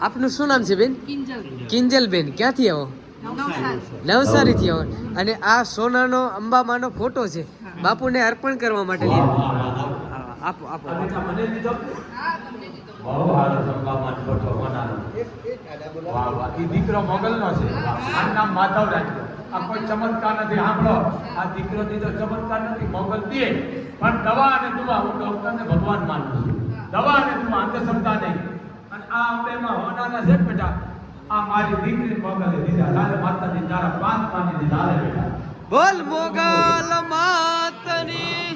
આપનું શું નામ છે બેન? કિંજલ કિંજલબેન ક્યાંથી આવો? નવસારી નવસારીથી આવો. અને આ સોનાનો અંબામાનો ફોટો છે. બાપુને અર્પણ કરવા માટે લઈ આપો દીકરો મોગલનો છે. આનું નામ માધવ આ કોઈ ચમત્કાર નથી. સાંભળો. આ દીકરો દીધો ચમત્કાર નથી. મોગલ દે પણ દવા અને દુવા હું ડોક્ટરને ભગવાન માનું છું. દવા અને દુવા અંધશ્રદ્ધા નહીં. આ અંબેમાં હોનાના છે બેટા આ મારી દીકરી મોગલે દીધા. લાલ માતાજી તારા પાંચ પાની દીધા લે બેટા બોલ મોગલ માતની.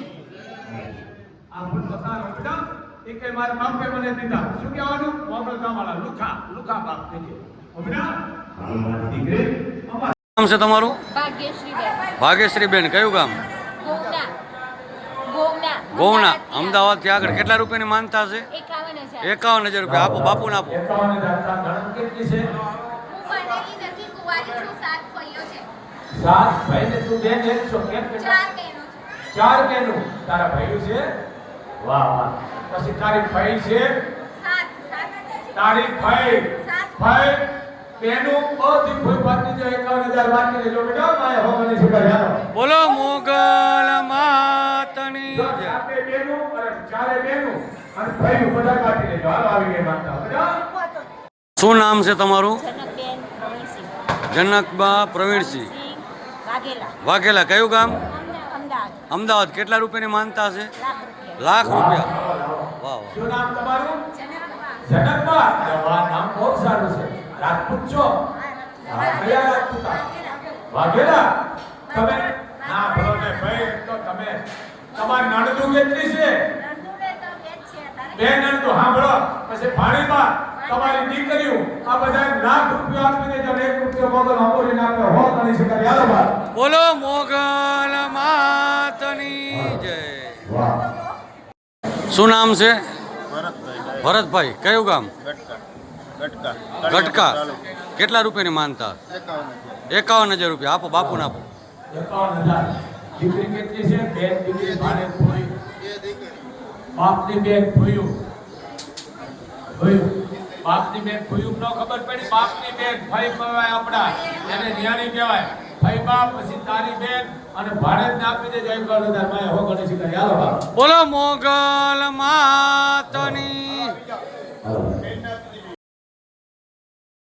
આ ફૂલ પસારો બેટા. એ કે મારા બાપે મને દીધા. શું કહેવાનું? મોગલ ગામવાળા લુખા લુખા બાપ કહેજે. બેટા મારી દીકરી. અમારા નામ છે તમારું? ભાગ્યશ્રી ભાગ્યશ્રી બેન કયું ગામ? ગોવના અમદાવાદથી અમદાવાદથી આગળ કેટલા રૂપિયાની માનતા છે એકાવન હજાર. રૂપિયા. આપો આપો. સાત ભાઈ ને તું બેન એક છો કેમ ચાર બહેનો છે. ચાર બેનું તારા ભાઈઓ છે? વાહ વાહ. પછી તારી ભાઈ છે? તારી ભાઈ. ભાઈ બેનું બધી જો બાકી બેટા માય શીખર બોલો મોગલ માતની જો જય સાતે બેનું અને ચારે બેનું અને ભાઈઓ બધા બાકી રહેજો હાલો આવી ગઈ માતા બેટા શું નામ છે તમારું? જનકબા પ્રવીણસિંહ. વાઘેલા. કયું ગામ? અમદાવાદ. કેટલા રૂપિયાની માનતા છે? લાખ રૂપિયા. લાખ વાહ વાઘેલા? તમે ના ભાઈ તો તમે તમારી નણદુ કેટલી છે? જ છે તારે બે નણદુ સાંભળો. પછી ભાણીમાં તમારી દીકરીઓ આ બધા લાખ રૂપિયા આપીને તમે એક રૂપિયો મોગલ હમોરીને આપણે હો ગણી શકાય યાદ બાર બોલો મોગલ માતની જય. શું નામ છે? ભરતભાઈ. ભરતભાઈ. કયું ગામ? ગટકા. ગટકા. ગટકા. કેટલા રૂપિયાની માનતા? એકાવન હજાર. રૂપિયા. આપો બાપુ ને આપો. એકાવન હજાર. દીકરી કેટલી છે? દીકરી બે દીકરી બાપની બેન ભૂયું. ભૂયું. બાપની બેન ભૂયું, ન ખબર પડી? બાપની બેન ભાઈ કહેવાય આપણા. એને ન્યાણી કહેવાય. ભાઈ બાપ, પછી તારી બેન અને ભાડે આપી દેજો એકાવન હજાર માય. હો ગણેશ હાલો બાપ બોલો મોગલ માતની